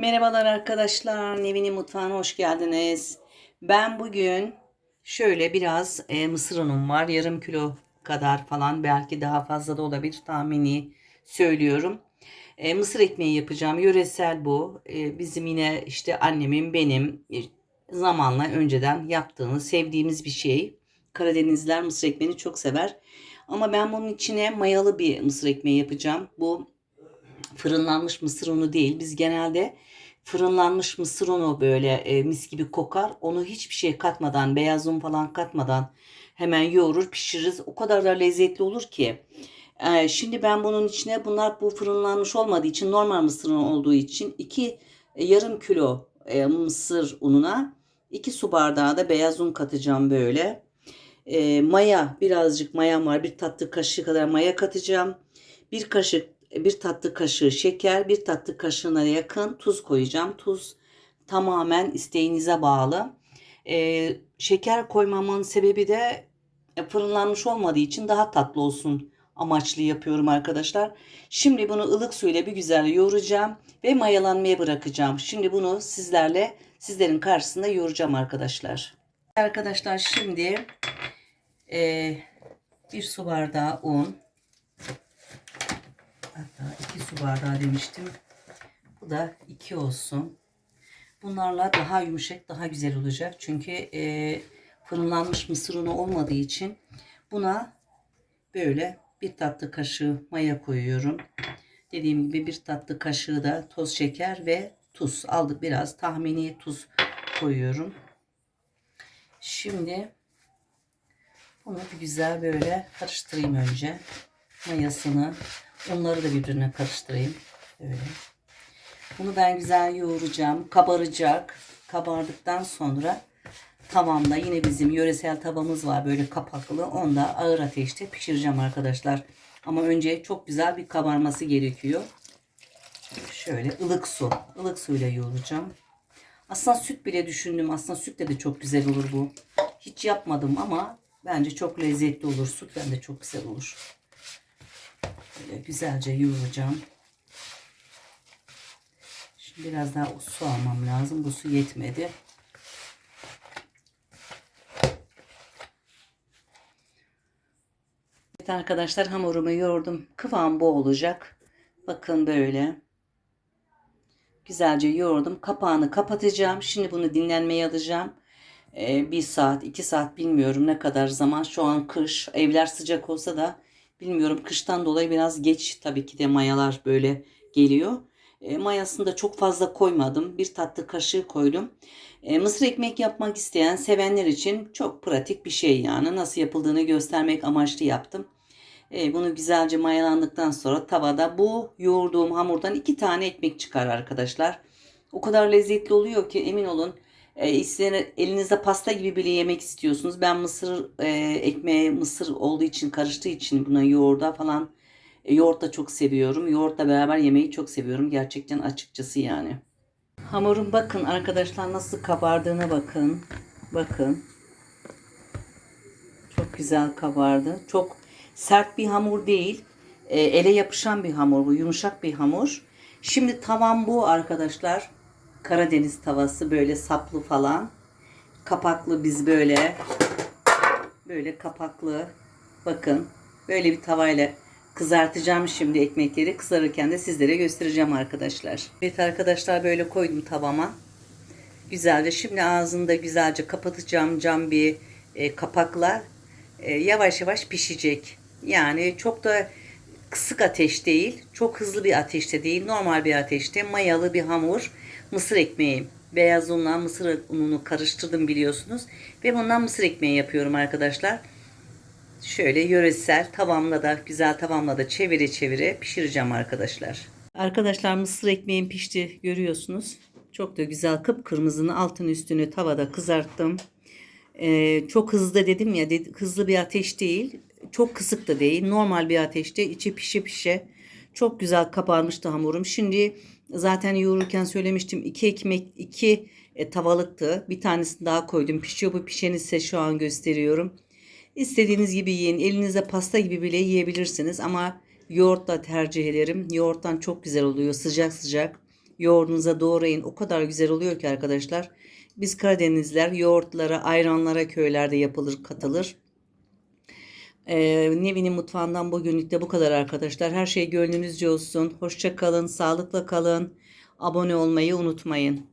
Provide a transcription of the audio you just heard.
Merhabalar arkadaşlar. Nevin'in mutfağına hoş geldiniz. Ben bugün şöyle biraz e, mısır unum var. Yarım kilo kadar falan belki daha fazla da olabilir tahmini söylüyorum. E, mısır ekmeği yapacağım. Yöresel bu. E, bizim yine işte annemin benim e, zamanla önceden yaptığını sevdiğimiz bir şey. Karadenizler mısır ekmeğini çok sever. Ama ben bunun içine mayalı bir mısır ekmeği yapacağım. Bu fırınlanmış mısır unu değil. Biz genelde fırınlanmış mısır unu böyle e, mis gibi kokar. Onu hiçbir şey katmadan, beyaz un falan katmadan hemen yoğurur, pişiririz. O kadar da lezzetli olur ki. E, şimdi ben bunun içine bunlar bu fırınlanmış olmadığı için normal mısır unu olduğu için iki e, yarım kilo e, mısır ununa iki su bardağı da beyaz un katacağım böyle. E, maya birazcık mayam var. Bir tatlı kaşığı kadar maya katacağım. Bir kaşık bir tatlı kaşığı şeker, bir tatlı kaşığına yakın tuz koyacağım. Tuz tamamen isteğinize bağlı. Ee, şeker koymamın sebebi de e, fırınlanmış olmadığı için daha tatlı olsun amaçlı yapıyorum arkadaşlar. Şimdi bunu ılık suyla bir güzel yoğuracağım ve mayalanmaya bırakacağım. Şimdi bunu sizlerle sizlerin karşısında yoğuracağım arkadaşlar. Arkadaşlar şimdi e, bir su bardağı un, Hatta iki su bardağı demiştim. Bu da iki olsun. Bunlarla daha yumuşak, daha güzel olacak. Çünkü e, fırınlanmış mısır unu olmadığı için buna böyle bir tatlı kaşığı maya koyuyorum. Dediğim gibi bir tatlı kaşığı da toz şeker ve tuz. Aldık biraz tahmini tuz koyuyorum. Şimdi bunu bir güzel böyle karıştırayım önce. Mayasını Onları da birbirine karıştırayım. Böyle. Bunu ben güzel yoğuracağım. Kabaracak. Kabardıktan sonra tavamda yine bizim yöresel tavamız var böyle kapaklı. Onda ağır ateşte pişireceğim arkadaşlar. Ama önce çok güzel bir kabarması gerekiyor. Şöyle ılık su. ılık suyla yoğuracağım. Aslında süt bile düşündüm. Aslında sütle de çok güzel olur bu. Hiç yapmadım ama bence çok lezzetli olur. Sütle de çok güzel olur. Böyle güzelce yoğuracağım. Şimdi biraz daha su almam lazım. Bu su yetmedi. Evet arkadaşlar hamurumu yoğurdum. Kıvam bu olacak. Bakın böyle. Güzelce yoğurdum. Kapağını kapatacağım. Şimdi bunu dinlenmeye alacağım. Ee, bir saat, iki saat bilmiyorum ne kadar zaman. Şu an kış. Evler sıcak olsa da Bilmiyorum kıştan dolayı biraz geç tabii ki de mayalar böyle geliyor. E, mayasını da çok fazla koymadım. Bir tatlı kaşığı koydum. E, mısır ekmek yapmak isteyen sevenler için çok pratik bir şey yani. Nasıl yapıldığını göstermek amaçlı yaptım. E, bunu güzelce mayalandıktan sonra tavada bu yoğurduğum hamurdan iki tane ekmek çıkar arkadaşlar. O kadar lezzetli oluyor ki emin olun e, elinizde pasta gibi bile yemek istiyorsunuz. Ben mısır e, ekmeğe mısır olduğu için karıştığı için buna yoğurda falan e, yoğurt da çok seviyorum. Yoğurtla beraber yemeği çok seviyorum. Gerçekten açıkçası yani. Hamurun bakın arkadaşlar nasıl kabardığına bakın. Bakın. Çok güzel kabardı. Çok sert bir hamur değil. E, ele yapışan bir hamur bu. Yumuşak bir hamur. Şimdi tavam bu arkadaşlar. Karadeniz tavası böyle saplı falan. Kapaklı biz böyle böyle kapaklı bakın böyle bir tavayla kızartacağım şimdi ekmekleri. Kızarırken de sizlere göstereceğim arkadaşlar. Evet arkadaşlar böyle koydum tavama. Güzelce şimdi ağzında güzelce kapatacağım cam bir e, kapakla e, yavaş yavaş pişecek. Yani çok da kısık ateş değil, çok hızlı bir ateşte değil, normal bir ateşte mayalı bir hamur mısır ekmeği. Beyaz unla mısır ununu karıştırdım biliyorsunuz. Ve bundan mısır ekmeği yapıyorum arkadaşlar. Şöyle yöresel tavamla da güzel tavamla da çevire çevire pişireceğim arkadaşlar. Arkadaşlar mısır ekmeğim pişti görüyorsunuz. Çok da güzel kıpkırmızını altın üstünü tavada kızarttım. Ee, çok hızlı dedim ya hızlı bir ateş değil. Çok kısık da değil. Normal bir ateşte içi pişe pişe. Çok güzel kabarmıştı hamurum. Şimdi Zaten yoğururken söylemiştim. iki ekmek, iki e, tavalıktı. Bir tanesini daha koydum. Pişiyor bu pişeni size şu an gösteriyorum. İstediğiniz gibi yiyin. Elinizde pasta gibi bile yiyebilirsiniz ama yoğurtla tercih ederim. Yoğurttan çok güzel oluyor sıcak sıcak. yoğurdunuza doğrayın. O kadar güzel oluyor ki arkadaşlar. Biz Karadenizler yoğurtlara, ayranlara köylerde yapılır, katılır. Ee, Nevin'in mutfağından bugünlük de bu kadar arkadaşlar. Her şey gönlünüzce olsun. Hoşça kalın, sağlıkla kalın. Abone olmayı unutmayın.